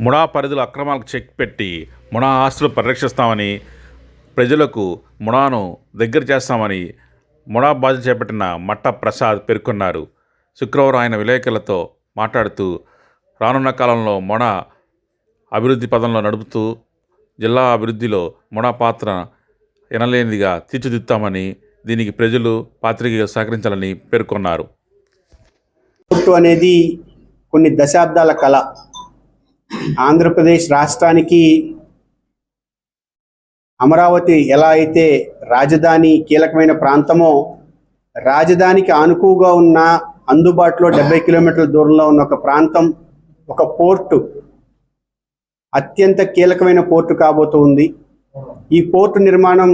MUDA పరిధిలో అక్రమాలకు check పెట్టి ముడా ఆస్తులు పరిరక్షిస్తామని ప్రజలకు ముడాను దగ్గర చేస్తామని ముడా బాధ్యత చేపట్టిన మట్ట ప్రసాద్ పేర్కొన్నారు. శుక్రవారం ఆయన విలేకరులతో మాట్లాడుతూ రానున్న కాలంలో మొడ అభివృద్ధి పదంలో నడుపుతూ జిల్లా అభివృద్ధిలో మొడ పాత్ర ఎనలేనిదిగా తీర్చిదిద్దామని దీనికి ప్రజలు పాత్రికేయులు సహకరించాలని పేర్కొన్నారు. అనేది కొన్ని దశాబ్దాల కళ. ఆంధ్రప్రదేశ్ రాష్ట్రానికి అమరావతి ఎలా అయితే రాజధాని కీలకమైన ప్రాంతమో రాజధానికి ఆనుకుగా ఉన్న అందుబాటులో డెబ్బై కిలోమీటర్ల దూరంలో ఉన్న ఒక ప్రాంతం ఒక పోర్టు అత్యంత కీలకమైన పోర్టు కాబోతుంది ఈ పోర్టు నిర్మాణం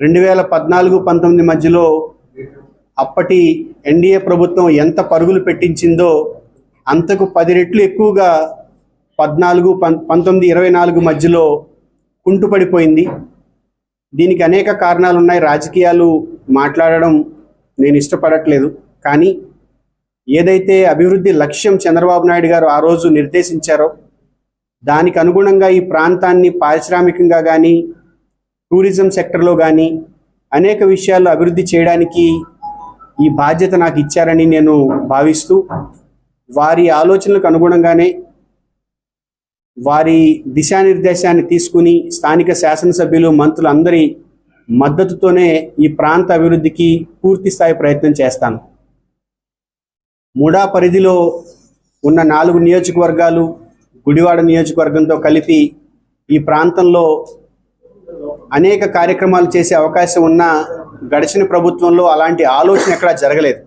రెండు వేల పద్నాలుగు పంతొమ్మిది మధ్యలో అప్పటి ఎన్డీఏ ప్రభుత్వం ఎంత పరుగులు పెట్టించిందో అంతకు పది రెట్లు ఎక్కువగా పద్నాలుగు పం పంతొమ్మిది ఇరవై నాలుగు మధ్యలో కుంటుపడిపోయింది. దీనికి అనేక కారణాలు ఉన్నాయి రాజకీయాలు మాట్లాడడం నేను ఇష్టపడట్లేదు. కానీ ఏదైతే అభివృద్ధి లక్ష్యం చంద్రబాబు నాయుడు గారు ఆ రోజు నిర్దేశించారో దానికి అనుగుణంగా ఈ ప్రాంతాన్ని పారిశ్రామికంగా కానీ టూరిజం సెక్టర్లో కానీ అనేక విషయాల్లో అభివృద్ధి చేయడానికి ఈ బాధ్యత నాకు ఇచ్చారని నేను భావిస్తూ వారి ఆలోచనలకు అనుగుణంగానే వారి దిశానిర్దేశాన్ని తీసుకుని స్థానిక శాసనసభ్యులు మంత్రులు అందరి మద్దతుతోనే ఈ ప్రాంత అభివృద్ధికి పూర్తి స్థాయి ప్రయత్నం చేస్తాను. ముడా పరిధిలో ఉన్న నాలుగు నియోజకవర్గాలు గుడివాడ నియోజకవర్గంతో కలిపి ఈ ప్రాంతంలో అనేక కార్యక్రమాలు చేసే అవకాశం ఉన్న గడిచిన ప్రభుత్వంలో అలాంటి ఆలోచన ఎక్కడా జరగలేదు.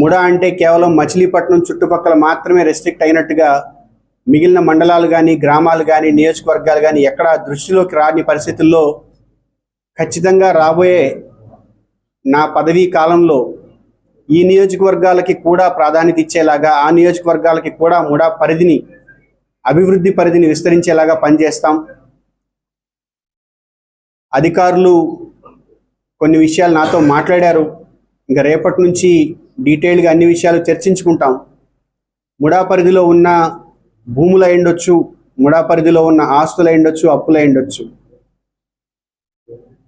ముడా అంటే కేవలం మచిలీపట్నం చుట్టుపక్కల మాత్రమే రెస్ట్రిక్ట్ అయినట్టుగా మిగిలిన మండలాలు కానీ గ్రామాలు కానీ నియోజకవర్గాలు కానీ ఎక్కడ దృష్టిలోకి రాని పరిస్థితుల్లో ఖచ్చితంగా రాబోయే నా పదవీ కాలంలో ఈ నియోజకవర్గాలకి కూడా ప్రాధాన్యత ఇచ్చేలాగా ఆ నియోజకవర్గాలకి కూడా ముడా పరిధిని అభివృద్ధి పరిధిని విస్తరించేలాగా పనిచేస్తాం. అధికారులు కొన్ని విషయాలు నాతో మాట్లాడారు. ఇంకా రేపటి నుంచి డీటెయిల్గా అన్ని విషయాలు చర్చించుకుంటాం. ముడా పరిధిలో ఉన్న భూములు అయిండొచ్చు ముడా పరిధిలో ఉన్న ఆస్తులు అయిండొచ్చు అప్పులు అయిండొచ్చు.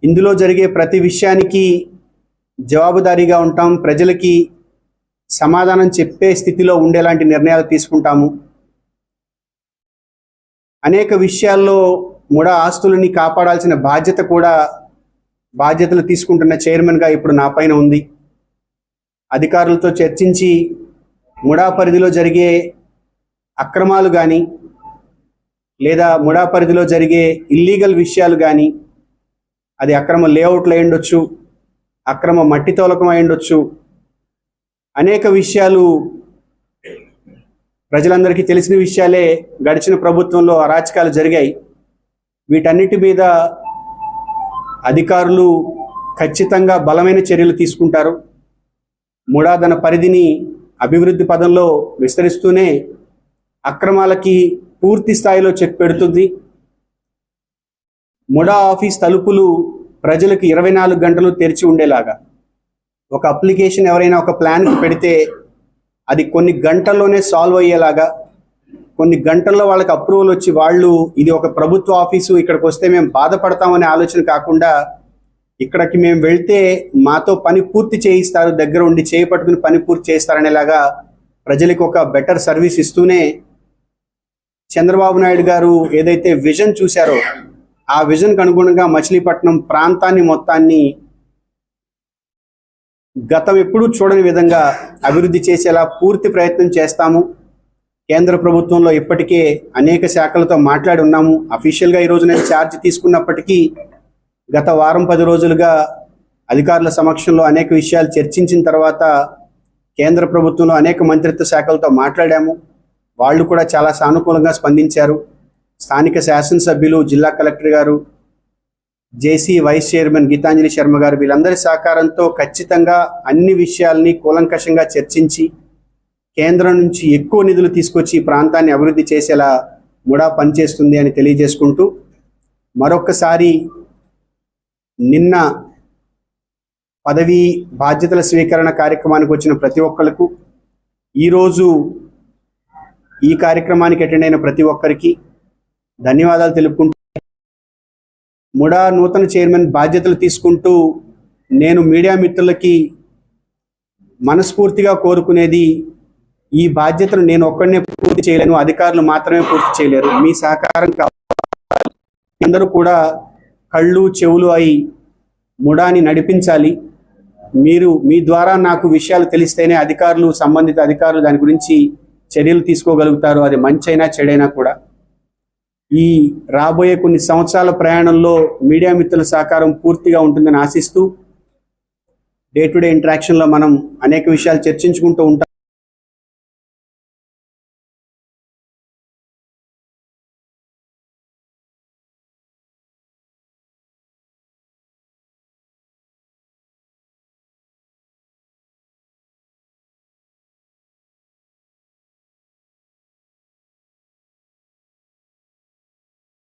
ఇందులో జరిగే ప్రతి విషయానికి జవాబుదారీగా ఉంటాం ప్రజలకి సమాధానం చెప్పే స్థితిలో ఉండేలాంటి నిర్ణయాలు తీసుకుంటాము. అనేక విషయాల్లో ముడా ఆస్తులని కాపాడాల్సిన బాధ్యత కూడా బాధ్యతలు తీసుకుంటున్న చైర్మన్గా ఇప్పుడు నా పైన ఉంది. అధికారులతో చర్చించి ముడా పరిధిలో జరిగే అక్రమాలు కానీ లేదా ముడా పరిధిలో జరిగే ఇల్లీగల్ విషయాలు కానీ అది అక్రమ లేఅవుట్లు అయ్యుండొచ్చు అక్రమ మట్టి తోలకం అయ్యుండొచ్చు అనేక విషయాలు ప్రజలందరికీ తెలిసిన విషయాలే గడిచిన ప్రభుత్వంలో అరాచకాలు జరిగాయి. వీటన్నిటి మీద అధికారులు ఖచ్చితంగా బలమైన చర్యలు తీసుకుంటారు. మూడాదన పరిధిని అభివృద్ధి పదంలో విస్తరిస్తూనే అక్రమాలకి పూర్తి స్థాయిలో చెక్ పెడుతుంది. ముడా ఆఫీస్ తలుపులు ప్రజలకు ఇరవై నాలుగు గంటలు తెరిచి ఉండేలాగా. ఒక అప్లికేషన్ ఎవరైనా ఒక ప్లాన్కి పెడితే అది కొన్ని గంటల్లోనే సాల్వ్ అయ్యేలాగా. కొన్ని గంటల్లో వాళ్ళకి అప్రూవల్ వచ్చి వాళ్ళు ఇది ఒక ప్రభుత్వ ఆఫీసు ఇక్కడికి వస్తే మేము బాధపడతామనే ఆలోచన కాకుండా ఇక్కడికి మేము వెళ్తే మాతో పని పూర్తి చేయిస్తారు దగ్గర ఉండి చేయి పట్టుకుని పని పూర్తి చేస్తారనేలాగా ప్రజలకు ఒక బెటర్ సర్వీస్ ఇస్తూనే చంద్రబాబు నాయుడు గారు ఏదైతే విజన్ చూశారో ఆ విజన్కి అనుగుణంగా మచిలీపట్నం ప్రాంతాన్ని మొత్తాన్ని గతం ఎప్పుడూ చూడని విధంగా అభివృద్ధి చేసేలా పూర్తి ప్రయత్నం చేస్తాము. కేంద్ర ప్రభుత్వంలో ఇప్పటికే అనేక శాఖలతో మాట్లాడి ఉన్నాము. అఫీషియల్గా ఈరోజు నేను ఛార్జ్ తీసుకున్నప్పటికీ గత వారం పది రోజులుగా అధికారుల సమక్షంలో అనేక విషయాలు చర్చించిన తర్వాత కేంద్ర ప్రభుత్వంలో అనేక మంత్రిత్వ శాఖలతో మాట్లాడాము. వాళ్ళు కూడా చాలా సానుకూలంగా స్పందించారు. స్థానిక శాసనసభ్యులు జిల్లా కలెక్టర్ గారు JC vice chairman Geetanjali Sharma గారు వీళ్ళందరి సహకారంతో ఖచ్చితంగా అన్ని విషయాల్ని కూలంకషంగా చర్చించి కేంద్రం నుంచి ఎక్కువ నిధులు తీసుకొచ్చి ఈ ప్రాంతాన్ని అభివృద్ధి చేసేలా ముడా పనిచేస్తుంది అని తెలియజేసుకుంటూ మరొక్కసారి నిన్న పదవీ బాధ్యతల స్వీకరణ కార్యక్రమానికి వచ్చిన ప్రతి ఒక్కరికి ఈరోజు ఈ కార్యక్రమానికి అటెండ్ అయిన ప్రతి ఒక్కరికి ధన్యవాదాలు తెలుపుకుంటూ ముడా నూతన చైర్మన్ బాధ్యతలు తీసుకుంటూ నేను మీడియా మిత్రులకి మనస్ఫూర్తిగా కోరుకునేది ఈ బాధ్యతను నేను ఒక్కడనే పూర్తి చేయలేను అధికారులు మాత్రమే పూర్తి చేయలేరు. మీ సహకారం కావాలి. అందరూ కూడా కళ్ళు చెవులు అయి ముడాని నడిపించాలి. మీరు మీ ద్వారా నాకు విషయాలు తెలిస్తేనే అధికారులు సంబంధిత అధికారులు దాని గురించి చర్యలు తీసుకోగలుగుతారు అది మంచైనా చెడైనా కూడా. ఈ రాబోయే కొన్ని సంవత్సరాల ప్రయాణంలో మీడియా మిత్రుల సహకారం పూర్తిగా ఉంటుందని ఆశిస్తూ డే టు డే ఇంటరాక్షన్లో మనం అనేక విషయాలు చర్చించుకుంటూ ఉంటాం.